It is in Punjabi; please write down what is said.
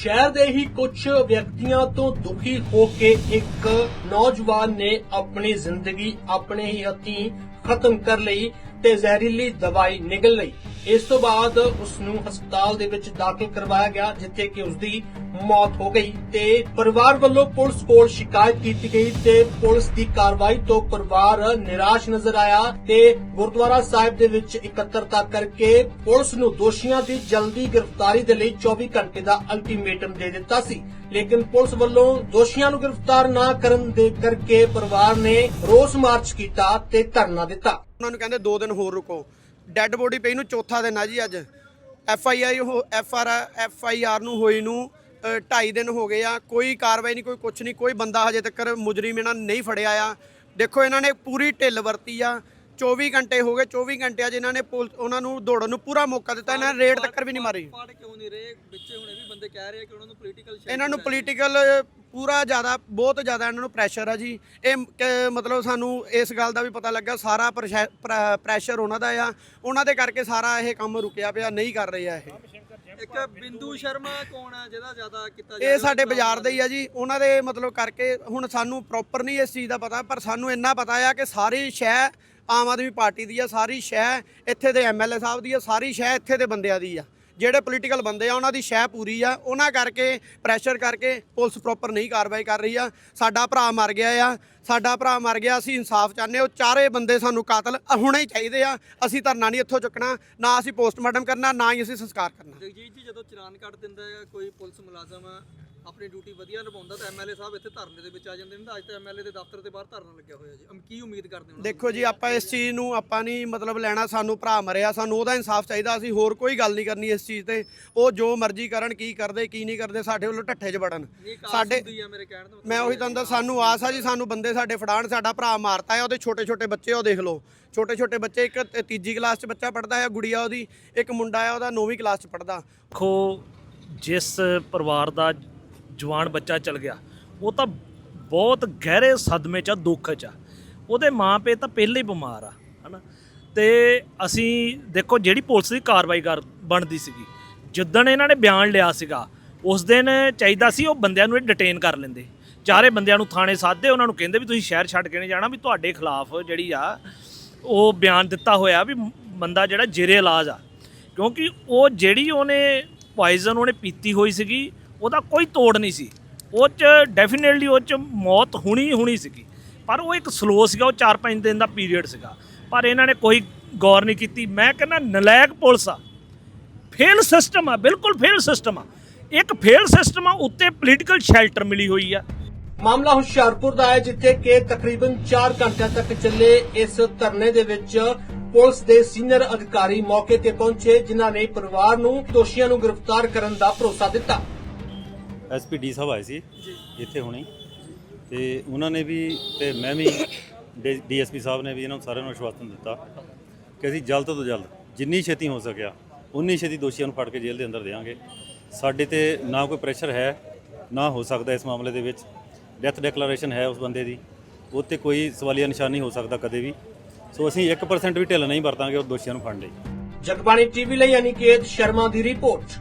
ਸ਼ਹਿਰ ਦੇ ਹੀ ਕੁਝ ਵਿਅਕਤੀਆਂ ਤੋਂ ਦੁਖੀ ਹੋ ਕੇ ਇੱਕ ਨੌਜਵਾਨ ਨੇ ਆਪਣੀ ਜ਼ਿੰਦਗੀ ਆਪਣੇ ਹੀ ਹੱਥੀਂ ਖਤਮ ਕਰ ਲਈ। ਤੇ ਜ਼ਹਿਰੀਲੀ ਦਵਾਈ ਨਿਗਲ ਲਈ। ਇਸ ਤੋਂ ਬਾਅਦ ਉਸ ਨੂੰ ਹਸਪਤਾਲ ਦੇ ਵਿੱਚ ਦਾਖਲ ਕਰਵਾਇਆ ਗਿਆ, ਜਿੱਥੇ ਕਿ ਉਸ ਦੀ ਮੌਤ ਹੋ ਗਈ ਤੇ ਪਰਿਵਾਰ ਵੱਲੋਂ ਪੁਲਿਸ ਕੋਲ ਸ਼ਿਕਾਇਤ ਕੀਤੀ ਗਈ ਤੇ ਪੁਲਿਸ ਦੀ ਕਾਰਵਾਈ ਤੋਂ ਪਰਿਵਾਰ ਨਿਰਾਸ਼ ਨਜ਼ਰ ਆਇਆ ਤੇ ਗੁਰਦੁਆਰਾ ਸਾਹਿਬ ਦੇ ਵਿੱਚ ਇਕੱਤਰਤਾ ਕਰਕੇ ਪੁਲਿਸ ਨੂੰ ਦੋਸ਼ੀਆਂ ਦੀ ਜਲਦੀ ਗ੍ਰਿਫਤਾਰੀ ਦੇ ਲਈ 24 ਘੰਟੇ ਦਾ ਅਲਟੀਮੇਟਮ ਦੇ ਦਿੱਤਾ ਸੀ। ਲੇਕਿਨ ਪੁਲਿਸ ਵੱਲੋਂ ਦੋਸ਼ੀਆਂ ਨੂੰ ਗ੍ਰਿਫਤਾਰ ਨਾ ਕਰਨ ਦੇ ਕਰਕੇ ਪਰਿਵਾਰ ਨੇ ਰੋਸ ਮਾਰਚ ਕੀਤਾ ਤੇ ਧਰਨਾ ਦਿੱਤਾ। ਉਹਨਾਂ ਨੂੰ ਕਹਿੰਦੇ 2 ਦਿਨ ਹੋਰ ਰੁਕੋ। ਡੈੱਡ ਬੋਡੀ ਪਈ ਨੂੰ ਚੌਥਾ ਦਿਨ ਆ ਜੀ ਅੱਜ। F I I F R F I R ਨੂੰ ਹੋਈ ਨੂੰ 2.5 ਦਿਨ ਹੋ ਗਏ ਆ। ਕੋਈ ਕਾਰਵਾਈ ਨਹੀਂ, ਕੋਈ ਕੁਛ ਨਹੀਂ। ਕੋਈ ਬੰਦਾ ਹਜੇ ਤੱਕ ਮੁਜਰਮ ਇਹਨਾਂ ਨੇ ਨਹੀਂ ਫੜਿਆ ਆ। ਦੇਖੋ ਇਹਨਾਂ ਨੇ ਪੂਰੀ ਢਿੱਲ ਵਰਤੀ ਆ। 24 ਘੰਟੇ ਹੋ ਗਏ 24 ਘੰਟਿਆਂ 'ਚ ਇਹਨਾਂ ਨੇ ਪੁਲ- ਉਹਨਾਂ ਨੂੰ ਦੌੜਨ ਨੂੰ ਪੂਰਾ ਮੌਕਾ ਦਿੱਤਾ ਇਹਨਾਂ ਨੇ ਰੇਡ ਤੱਕ ਵੀ ਨਹੀਂ ਮਾਰੀ। ਪਾੜ ਕਿਉਂ ਨਹੀਂ ਰਹੇ? ਵਿੱਚੇ ਹੁਣੇ ਵੀ ਬੰਦੇ ਕਹਿ ਰਹੇ ਆ ਕਿ ਉਹਨਾਂ ਨੂੰ ਪੋਲੀਟੀਕਲ ਇਹਨਾਂ ਨੂੰ ਪੋਲੀਟੀਕਲ ਪੂਰਾ ਜ਼ਿਆਦਾ ਬਹੁਤ ਜ਼ਿਆਦਾ ਇਹਨਾਂ ਨੂੰ ਪ੍ਰੈਸ਼ਰ ਆ ਜੀ। ਇਹ ਕਿ ਮਤਲਬ ਸਾਨੂੰ ਇਸ ਗੱਲ ਦਾ ਵੀ ਪਤਾ ਲੱਗਾ ਸਾਰਾ ਪ੍ਰੈਸ਼ਰ- ਪ੍ਰ- ਪ੍ਰੈਸ਼ਰ ਉਹਨਾਂ ਦਾ ਆ। ਉਹਨਾਂ ਦੇ ਕਰਕੇ ਸਾਰਾ ਇਹ ਕੰਮ ਰੁਕਿਆ ਪਿਆ ਨਹੀਂ ਕਰ ਰਹੇ ਆ ਇਹ। ਇੱਕ ਬਿੰਦੂ ਸ਼ਰਮਾ ਕੌਣ ਆ ਜਿਹਦਾ ਜ਼ਿਆਦਾ ਕੀਤਾ ਇਹ ਸਾਡੇ ਬਾਜ਼ਾਰ ਦੇ ਹੀ ਆ ਜੀ। ਉਹਨਾਂ ਦੇ ਮਤਲਬ ਕਰਕੇ ਹੁਣ ਸਾਨੂੰ ਪ੍ਰੋਪਰ ਨਹੀਂ ਇਸ ਚੀਜ਼ ਦਾ ਪਤਾ ਪਰ ਸਾਨੂੰ ਇੰਨਾ ਪਤਾ ਆ ਕਿ ਸਾਰੀ ਸ਼ਹਿ ਆਮ ਆਦਮੀ ਪਾਰਟੀ ਦੀ ਆ, ਸਾਰੀ ਸ਼ਹਿ ਇੱਥੇ ਦੇ ਐਮਐਲਏ ਸਾਹਿਬ ਦੀ ਆ, ਸਾਰੀ ਸ਼ਹਿ ਇੱਥੇ ਦੇ ਬੰਦਿਆਂ ਦੀ ਆ। ਜਿਹੜੇ ਪੋਲੀਟੀਕਲ ਬੰਦੇ ਆ, ਉਹਨਾਂ ਦੀ ਸ਼ਹਿ ਪੂਰੀ ਆ। ਉਹਨਾਂ ਕਰਕੇ ਪ੍ਰੈਸ਼ਰ ਕਰਕੇ ਪੁਲਿਸ ਪ੍ਰੋਪਰ ਨਹੀਂ ਕਾਰਵਾਈ ਕਰ ਰਹੀ ਆ। ਸਾਡਾ ਭਰਾ ਮਰ ਗਿਆ ਆ। ਸਾਡਾ ਭਰਾ ਮਰ ਗਿਆ, ਅਸੀਂ ਇਨਸਾਫ ਚਾਹੁੰਦੇ ਉਹ ਚਾਰੇ ਬੰਦੇ ਸਾਨੂੰ ਕਾਤਲ ਹੁਣੇ ਹੀ ਚਾਹੀਦੇ ਆ। ਅਸੀਂ ਧਰਨਾ ਨਹੀਂ ਇੱਥੋਂ ਚੁੱਕਣਾ, ਨਾ ਅਸੀਂ ਪੋਸਟਮਾਰਟਮ ਕਰਨਾ, ਨਾ ਹੀ ਅਸੀਂ ਸੰਸਕਾਰ ਕਰਨਾ। ਜਗਜੀਤ ਜੀ, ਜਦੋਂ ਚਲਾਨ ਕੱਟ ਦਿੰਦਾ ਹੈ ਕੋਈ ਪੁਲਿਸ ਮੁਲਾਜ਼ਮ ਆਪਣੀ ਡਿਊਟੀ ਵਧੀਆ ਨਿਭਾਉਂਦਾ ਤਾਂ ਐਮਐਲਏ ਸਾਹਿਬ ਇੱਥੇ ਧਰਨੇ ਦੇ ਵਿੱਚ ਆ ਜਾਂਦੇ ਨੇ ਤਾਂ ਅੱਜ ਤਾਂ ਐਮਐਲਏ ਦੇ ਦਫ਼ਤਰ ਦੇ ਬਾਹਰ ਧਰਨਾ ਲੱਗਿਆ ਹੋਇਆ ਜੀ। ਅਮ ਕੀ ਉਮੀਦ ਕਰਦੇ ਹੋ? ਦੇਖੋ ਜੀ ਆਪਾਂ ਇਸ ਚੀਜ਼ ਨੂੰ ਆਪਾਂ ਨਹੀਂ ਮਤਲਬ ਲੈਣਾ ਸਾਨੂੰ ਭਰਾ ਮਰਿਆ ਸਾਨੂੰ ਉਹਦਾ ਇਨਸਾਫ ਚਾਹੀਦਾ ਅਸੀਂ ਹੋਰ ਕੋਈ ਗੱਲ ਨਹੀਂ ਕਰਨੀ ਇਸ ਚੀਜ਼ ਤੇ। ਉਹ ਜੋ ਮਰਜ਼ੀ ਕਰਨ ਕੀ ਕਰਦੇ ਕੀ ਨਹੀਂ ਕਰਦੇ ਸਾਡੇ ਵੱਲੋਂ ਢੱਠੇ 'ਚ ਵੜਨ। ਸਾਡੇ ਮੈਂ ਉਹੀ ਤੁਹਾਨੂੰ ਦੱਸ ਸਾਨੂੰ ਆਸ ਆ ਜੀ ਸਾਨੂੰ ਬੰਦੇ ਸਾਡੇ ਫੜਾਣ ਸਾਡਾ ਭਰਾ ਮਾਰਤਾ ਹੈ ਉਹਦੇ ਛੋਟੇ ਛੋਟੇ ਬੱਚੇ ਉਹ ਦੇਖ ਲਓ। ਛੋਟੇ ਛੋਟੇ ਬੱਚੇ ਇੱਕ ਤੀਜੀ ਕਲਾਸ 'ਚ ਬੱਚਾ ਪੜਦਾ ਹੈ ਗੁੜੀਆ ਉਹਦੀ ਇੱਕ ਮੁੰਡਾ ਹੈ ਉਹਦਾ 9ਵੀਂ ਕਲਾਸ 'ਚ ਪੜਦਾ ਦੇਖੋ ਜਿਸ ਪਰਿਵਾਰ ਦਾ ਜਵਾਨ ਬੱਚਾ ਚਲ ਗਿਆ। ਉਹ ਤਾਂ ਬਹੁਤ ਗਹਿਰੇ ਸਦਮੇ 'ਚ ਆ, ਦੁੱਖ 'ਚ ਆ। ਉਹਦੇ ਮਾਪੇ ਤਾਂ ਪਹਿਲੇ ਹੀ ਬਿਮਾਰ ਆ ਹਨਾ। ਤੇ ਅਸੀਂ ਦੇਖੋ ਜਿਹੜੀ ਪੁਲਿਸ ਦੀ ਕਾਰਵਾਈ ਕਰ ਬਣਦੀ ਸੀਗੀ ਜਿੱਦਣ ਇਹਨਾਂ ਨੇ ਬਿਆਨ ਲਿਆ ਸੀਗਾ ਉਸ ਦਿਨ ਚਾਹੀਦਾ ਸੀ ਉਹ ਬੰਦਿਆਂ ਨੂੰ ਇਹ ਡਿਟੇਨ ਕਰ ਲੈਂਦੇ। ਚਾਰੇ ਬੰਦਿਆਂ ਨੂੰ ਥਾਣੇ ਸਾਧਦੇ ਉਹਨਾਂ ਨੂੰ ਕਹਿੰਦੇ ਵੀ ਤੁਸੀਂ ਸ਼ਹਿਰ ਛੱਡ ਕੇ ਨਹੀਂ ਜਾਣਾ ਵੀ ਤੁਹਾਡੇ ਖਿਲਾਫ ਜਿਹੜੀ ਆ ਉਹ ਬਿਆਨ ਦਿੱਤਾ ਹੋਇਆ ਵੀ ਬੰਦਾ ਜਿਹੜਾ ਜੇਰੇ ਇਲਾਜ ਆ। ਕਿਉਂਕਿ ਉਹ ਜਿਹੜੀ ਉਹਨੇ ਪੋਇਜ਼ਨ ਉਹਨੇ ਪੀਤੀ ਹੋਈ ਸੀਗੀ ਉਹਦਾ ਕੋਈ ਤੋੜ ਨਹੀਂ ਸੀ। ਉਹ ਚ ਡੈਫੀਨਿਟਲੀ ਉਹ ਚ ਮੌਤ ਹੁਣੀ ਹੁਣੀ ਸੀਗੀ। ਪਰ ਉਹ ਇੱਕ ਸਲੋ ਸੀਗਾ, ਉਹ 4-5 ਦਿਨ ਦਾ ਪੀਰੀਅਡ ਸੀਗਾ। ਪਰ ਇਹਨਾਂ ਨੇ ਕੋਈ ਗੌਰ ਨਹੀਂ ਕੀਤੀ। ਮੈਂ ਕਹਿੰਦਾ ਨਲਾਇਕ ਪੁਲਿਸ ਆ। ਫੇਲ ਸਿਸਟਮ ਆ, ਬਿਲਕੁਲ ਫੇਲ ਸਿਸਟਮ ਆ। ਇੱਕ ਫੇਲ ਸਿਸਟਮ ਆ, ਉੱਤੇ ਪੋਲੀਟੀਕਲ ਸ਼ੈਲਟਰ ਮਿਲੀ ਹੋਈ ਆ। ਮਾਮਲਾ ਹੁਸ਼ਿਆਰਪੁਰ ਦਾ ਹੈ, ਜਿੱਥੇ ਕਿ ਤਕਰੀਬਨ 4 ਘੰਟਿਆਂ ਤੱਕ ਚੱਲੇ ਇਸ ਧਰਨੇ ਦੇ ਵਿੱਚ ਪੁਲਿਸ ਦੇ ਸੀਨੀਅਰ ਅਧਿਕਾਰੀ ਮੌਕੇ ਤੇ ਪਹੁੰਚੇ, ਜਿਨ੍ਹਾਂ ਨੇ ਪਰਿਵਾਰ ਨੂੰ ਦੋਸ਼ੀਆਂ ਨੂੰ ਗ੍ਰਿਫਤਾਰ ਕਰਨ ਦਾ ਭਰੋਸਾ ਦਿੱਤਾ। ਐਸਪੀਡੀ ਸਾਹਿਬ ਆਏ ਸੀ ਇੱਥੇ ਹੁਣੀ। ਤੇ ਉਹਨਾਂ ਨੇ ਵੀ ਤੇ ਮੈਂ ਵੀ ਡੀਐਸਪੀ ਸਾਹਿਬ ਨੇ ਵੀ ਇਹਨਾਂ ਨੂੰ ਸਾਰਿਆਂ ਨੂੰ ਆਸ਼ਵਾਸਨ ਦਿੱਤਾ ਕਿ ਅਸੀਂ ਜਲਦ ਤੋਂ ਜਲਦ ਜਿੰਨੀ ਛੇਤੀ ਹੋ ਸਕਿਆ ਉਨੀ ਛੇਤੀ ਦੋਸ਼ੀਆਂ ਨੂੰ ਫੜ ਕੇ ਜੇਲ੍ਹ ਦੇ ਅੰਦਰ ਦੇਵਾਂਗੇ। ਸਾਡੇ ਤੇ ਨਾ ਕੋਈ ਪ੍ਰੈਸ਼ਰ ਹੈ ਨਾ ਹੋ ਸਕਦਾ ਇਸ ਮਾਮਲੇ ਦੇ ਵਿੱਚ। ਡੈਥ ਡੈਕਲੇਰੇਸ਼ਨ ਹੈ ਉਸ ਬੰਦੇ ਦੀ। ਉਹ 'ਤੇ ਕੋਈ ਸਵਾਲੀਆ ਨਿਸ਼ਾਨ ਨਹੀਂ ਹੋ ਸਕਦਾ ਕਦੇ ਵੀ। ਸੋ ਅਸੀਂ 1% ਵੀ ਢਿੱਲ ਨਹੀਂ ਵਰਤਾਂਗੇ ਉਹ ਦੋਸ਼ੀਆਂ ਨੂੰ ਫੜਨ ਲਈ। ਜਗਬਾਣੀ ਟੀਵੀ ਲਈ ਅਨਿਕੇਤ ਸ਼ਰਮਾ ਦੀ ਰਿਪੋਰਟ।